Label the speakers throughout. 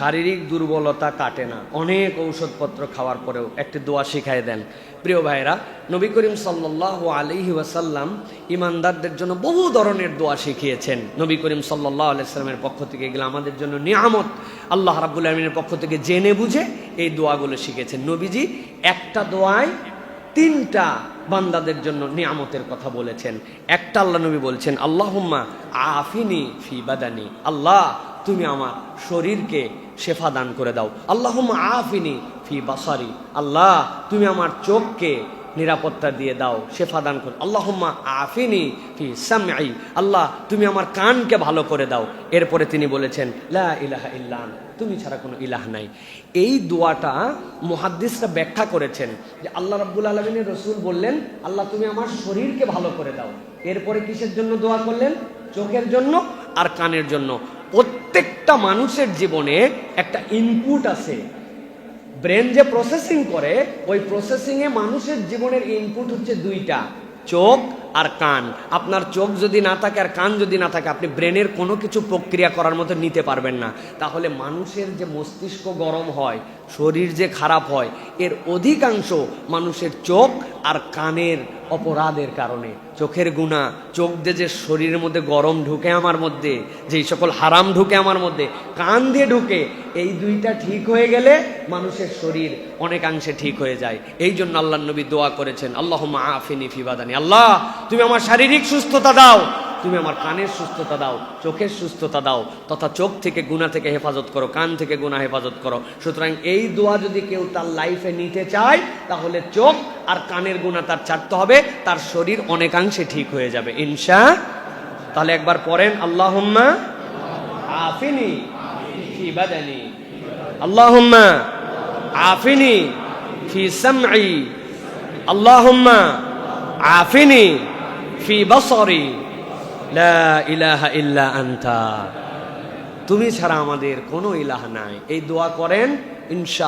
Speaker 1: শারীরিক দুর্বলতা কাটে না। অনেক ঔষধপত্র খাওয়ার পরেও একটি দোয়া শিখাই দেন। প্রিয় ভাইরা নবী করিম সাল্লাহ আলহি ওয়াসাল্লাম ইমানদারদের জন্য বহু ধরনের দোয়া শিখিয়েছেন। নবী করিম সাল্লাহ আলাইস্লামের পক্ষ থেকে এগুলো আমাদের জন্য নিয়ামত। আল্লাহ রাবুল আলমিনের পক্ষ থেকে জেনে বুঝে এই দোয়াগুলো শিখেছেন। নবীজি একটা দোয়ায় তিনটা বান্দাদের জন্য নিয়ামতের কথা বলেছেন। একটা আল্লাহ নবী বলছেন, আল্লাহুম্মা আফিনি ফি বাদানি। আল্লাহ তুমি আমার শরীরকে শেফা দান করে দাও। আল্লাহুম্মা আফিনি ফি বাসারি। আল্লাহ, তুমি আমার চোখকে নিরাপত্তা দিয়ে দাও, শেফা দান করে। আল্লাহুম্মা আফিনি ফি সামঈ। আল্লাহ, তুমি আমার কানকে ভালো করে দাও। এরপরে তিনি বলেছেন, লা ইলাহা তুমি ছাড়া কোনো ইলাহ নাই। এই দোয়াটা মুহাদ্দিসরা ব্যাখ্যা করেছেন যে আল্লাহ রাব্বুল আলমিনের রসুল বললেন, আল্লাহ, তুমি আমার শরীরকে ভালো করে দাও। এরপরে কিসের জন্য দোয়া করলেন? চোখের জন্য আর কানের জন্য। প্রত্যেকটা মানুষের জীবনে একটা ইনপুট আছে। ব্রেন যে প্রসেসিং করে, ওই প্রসেসিংয়ে মানুষের জীবনের ইনপুট হচ্ছে দুইটা, চোখ আর কান। আপনার চোখ যদি না থাকে আর কান যদি না থাকে, আপনি ব্রেনের কোনো কিছু প্রক্রিয়া করার মতো নিতে পারবেন না। তাহলে মানুষের যে মস্তিষ্ক গরম হয়, শরীর যে খারাপ হয়, এর অধিকাংশ মানুষের চোখ আর কানের অপরাধের কারণে। চোখের গুণা, চোখ দিয়ে যে শরীরের মধ্যে গরম ঢুকে আমার মধ্যে, যেই সকল হারাম ঢুকে আমার মধ্যে, কান দিয়ে ঢুকে, এই দুইটা ঠিক হয়ে গেলে মানুষের শরীর অনেকাংশে ঠিক হয়ে যায়। এই জন্য আল্লাহ নবী দোয়া করেছেন আল্লাহ আফিনি ফিবাদানি আল্লাহ তুমি আমার শারীরিক সুস্থতা দাও। তুমি আমার কানের সুস্থতা দাও, চোখের সুস্থতা দাও, তথা চোখ থেকে গুণা থেকে হেফাজত করো, কান থেকে গুণা হেফাজত করো। সুতরাং এই দোয়া যদি কেউ তার লাইফে নিতে চায়, তাহলে চোখ আর কানের গুণা তার ছাড়তে হবে, তার শরীর অনেকাংশে ঠিক হয়ে যাবে। ইনশা, তাহলে একবার পড়েন, আল্লাহুম্মা আফিনি ফি আল্লাহুম্মা আফিনি আল্লাহুম্মা আফিনি ফি বসরি। ইলাহা ইল্লা আনতা। তুমি ছাড়া আমাদের কোনো ইলাহ নাই। এই দোয়া করেন ইনশা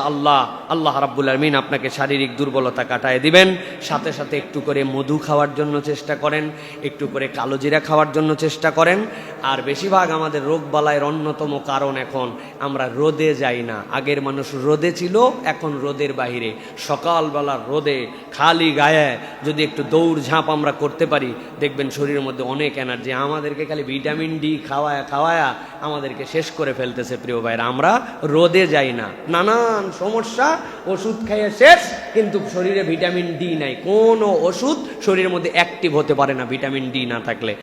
Speaker 1: আল্লাহ রাব্বুল আলমিন আপনাকে শারীরিক দুর্বলতা কাটায় দিবেন। সাথে সাথে একটু করে মধু খাওয়ার জন্য চেষ্টা করেন, একটু করে কালো জিরা খাওয়ার জন্য চেষ্টা করেন। আর বেশিরভাগ আমাদের রোগ বালায়ের অন্যতম কারণ এখন, আমরা রোদে যাই না। আগের মানুষ রোদে ছিল, এখন রোদের বাহিরে। সকালবেলা রোদে, খালি গায়ে, যদি একটু দৌড় ঝাঁপ আমরা করতে পারি, দেখবেন শরীরের মধ্যে অনেক এনার্জি। আমাদেরকে খালি ভিটামিন ডি খাওয়ায়া খাওয়ায়া আমাদেরকে শেষ করে ফেলতেছে প্রিয় ভাইরা আমরা রোদে যাই না। নানান সমস্যা ওষুধ খেয়ে শেষ, কিন্তু শরীরে ভিটামিন ডি নাই। কোনো ওষুধ শরীরের মধ্যে অ্যাক্টিভ হতে পারে না, ভিটামিন ডি না থাকলে।